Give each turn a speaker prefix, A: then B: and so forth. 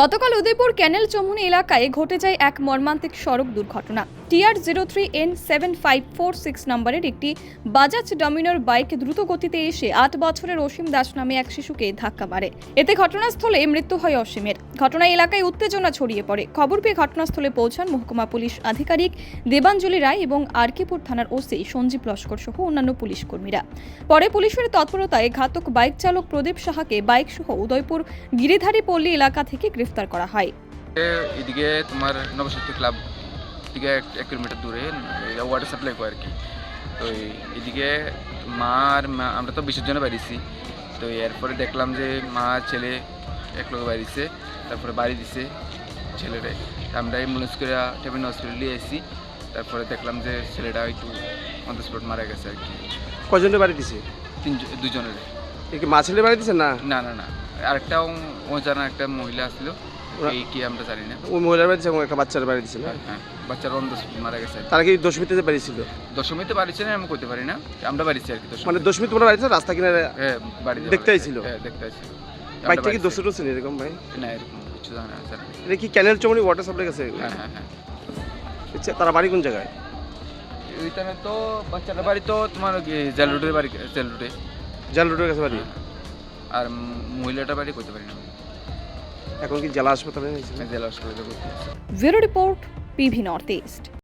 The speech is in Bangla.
A: গতকাল উদয়পুর ক্যানেল চমুনি এলাকায় ঘটে যায় এক মর্মান্তিক সড়ক দুর্ঘটনা। TR zero three N seven five four six নম্বরের একটি বাজাজ ডমিনোর বাইক দ্রুত গতিতে এসে আট বছরের অসীম দাস নামে এক শিশুকে ধাক্কা মারে। এতে ঘটনাস্থলে মৃত্যু হয় অসীমের। ঘটনায় এলাকায় উত্তেজনা ছড়িয়ে পড়ে। খবর পেয়ে ঘটনাস্থলে পৌঁছান মহকুমা পুলিশ আধিকারিক দেবাঞ্জলি রায় এবং আরকিপুর থানার ওসি সঞ্জীব লস্কর সহ অন্যান্য পুলিশ কর্মীরা। পরে পুলিশের তৎপরতায় ঘাতক বাইক চালক প্রদীপ সাহাকে বাইক সহ উদয়পুর গিরিধারী পল্লী এলাকা থেকে গ্রেফতার করা হয়।
B: এদিকে তোমার নবশক্তি ক্লাব থেকে এক এক কিলোমিটার দূরে ওয়াটার সাপ্লাই করে আর কি। তো এই- এদিকে মা আর মা আমরা তো বিশের জন্য বেরিয়েছি তো এরপরে দেখলাম যে মা ছেলে এক লোক বেরিয়েছে তারপরে বাড়ি দিছে ছেলেরে। তা আমরা অ্যাম্বুলেন্স করে টেবিন হসপিটাল নিয়ে এসেছি তারপরে দেখলাম যে ছেলেটা একটু অন দ্য স্পট মারা গেছে আর কি।
C: কজনের বাড়ি দিছে?
B: তিন দুজনের।
C: মা ছেলে বাড়ি দিছে না?
B: না না না। আরেকটা অজানা একটা মহিলা আসলো এই কি আমরা জানি না।
C: ওই মহিলার বাড়ি এবং একটা বাচ্চার বাড়ি দিছে না
B: হ্যাঁ বাচ্চার অন দ্য মারা গেছে।
C: তারা কি দশমীতে বাড়ি ছিল
B: দশমীতে বাড়িছে না আমি করতে পারি না। আমরা বাড়িছি আর কি
C: মানে দশমী তোমার বাড়ি ছিল রাস্তা কিনারে
B: হ্যাঁ বাড়ি
C: দেখতে আইছিল?
B: হ্যাঁ দেখতে আইছিল।
C: বাইকটা কি দোষে টোষে এরকম ভাই?
B: না এরকম কিছু জানা আছে
C: এটা কি ক্যানেল চমনি ওয়াটার সাপ্লাই গেছে?
B: হ্যাঁ হ্যাঁ হ্যাঁ।
C: আচ্ছা, তারা বাড়ি কোন জায়গায়?
B: ওইখানে তো বাচ্চাটার বাড়ি তো তোমার জেল রোডের বাড়ি জেল রোডে।
C: জাল রোডের কাছে বাড়ি?
B: আর মহিলাটা বাড়ি করতে পারি না।
C: এখন কি জেলা হাসপাতালে নিয়েছে
B: জেলা হাসপাতালে করতে।
A: Bureau report PV North East.